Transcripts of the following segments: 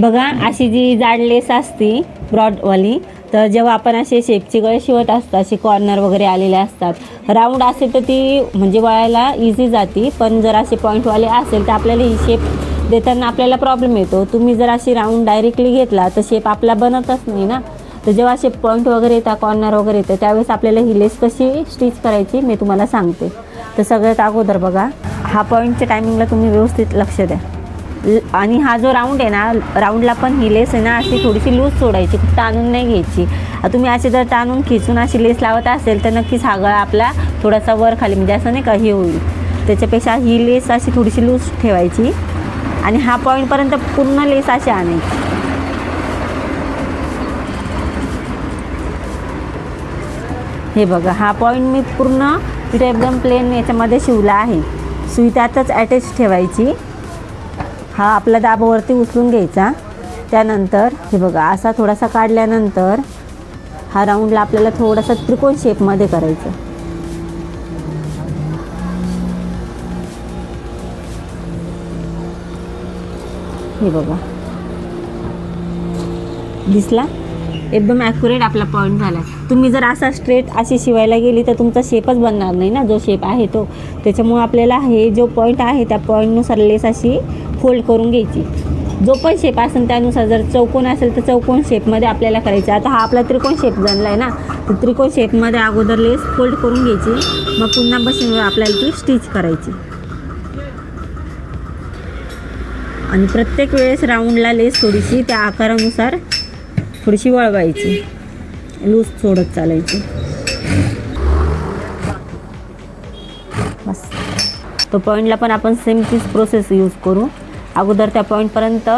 बघा अशी जी जाड लेस असती ब्रॉडवाली तर जेव्हा आपण असे शेपची गळे शिवत असतो असे कॉर्नर वगैरे आलेले असतात. राऊंड असेल तर ती म्हणजे वळायला इझी जाती पण जर असे पॉईंटवाले असेल तर आपल्याला ही शेप देताना आपल्याला प्रॉब्लेम येतो. तुम्ही जर अशी राऊंड डायरेक्टली घेतला तर शेप आपला बनतच नाही ना. तर जेव्हा असे पॉईंट वगैरे येतात कॉर्नर वगैरे येतं त्यावेळेस आपल्याला ही लेस कशी स्टिच करायची मी तुम्हाला सांगते. तर सगळ्यात अगोदर बघा हा पॉईंटच्या टायमिंगला तुम्ही व्यवस्थित लक्ष द्या. आणि हा जो राऊंड आहे ना राऊंडला पण ही लेस आहे ना अशी थोडीशी लूज सोडायची खूप ताणून नाही घ्यायची. तुम्ही अशी जर ताणून खिचून अशी लेस लावत असेल तर नक्कीच हा गळा आपला थोडासा वर खाली म्हणजे असं नाही का हे होईल. त्याच्यापेक्षा ही लेस अशी थोडीशी लूज ठेवायची. आणि हा पॉईंटपर्यंत पूर्ण लेस अशी आणायची. हे बघा हा पॉईंट मी पूर्ण तिथे एकदम प्लेन याच्यामध्ये शिवला आहे. सुई त्यातच अटॅच ठेवायची. हा आपला दाबावरती उचलून घ्यायचा. त्यानंतर हे बघा असा थोडासा काढल्यानंतर हा राऊंडला आपल्याला थोडासा त्रिकोण शेपमध्ये करायचं. हे बघा. दिसला? एकदम ॲक्युरेट आपला पॉईंट झाला. तुम्ही जर असा स्ट्रेट अशी शिवायला गेली तर तुमचा शेपच बनणार नाही ना जो शेप आहे तो. त्याच्यामुळे आपल्याला हे जो पॉईंट आहे त्या पॉईंटनुसार लेस अशी फोल्ड करून घ्यायची. जो पण शेप असेल त्यानुसार जर चौकोन असेल तर चौकोन शेपमध्ये आपल्याला करायचं. आता हा आपला त्रिकोण शेप जाणला आहे ना तर त्रिकोण शेपमध्ये अगोदर लेस फोल्ड करून घ्यायची. मग पुन्हा बसून आपल्याला ती स्टिच करायची. आणि प्रत्येक वेळेस राऊंडला लेस थोडीशी त्या आकारानुसार थोडीशी वळवायची. लूज सोडत चालायची. बस. तो पॉईंटला पण आपण सेम तीच प्रोसेस यूज करू. अगोदर त्या पॉईंटपर्यंत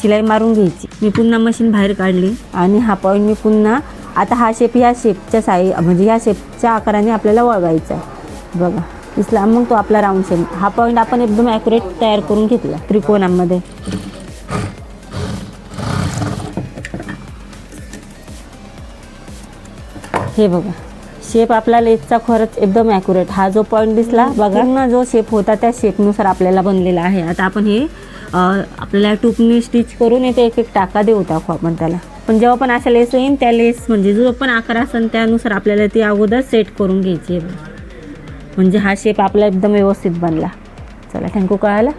शिलाई मारून घ्यायची. मी पुन्हा मशीन बाहेर काढली आणि हा पॉईंट मी पुन्हा आता हा शेप ह्या शेपच्या साई म्हणजे ह्या शेपच्या आकाराने आपल्याला वळवायचा आहे. बघा दिसला? मग तो आपला राऊंड शेप हा पॉईंट आपण एकदम ॲक्युरेट तयार करून घेतला त्रिकोणामध्ये. हे बघा. शेप आपला लेसचा खरंच एकदम ॲक्युरेट हा जो पॉईंट दिसला बघा. जो शेप होता त्या शेपनुसार आपल्याला बनलेला आहे. आता आपण हे आपल्याला टूपने स्टिच करून येते एक एक टाका देऊ टाकू आपण त्याला. पण जेव्हा पण अशा लेस येईन त्या लेस म्हणजे जो पण आकार असेल त्यानुसार आपल्याला ती अगोदर सेट करून घ्यायची आहे. म्हणजे हा शेप आपला एकदम व्यवस्थित बनला. चला थँक्यू कळालं?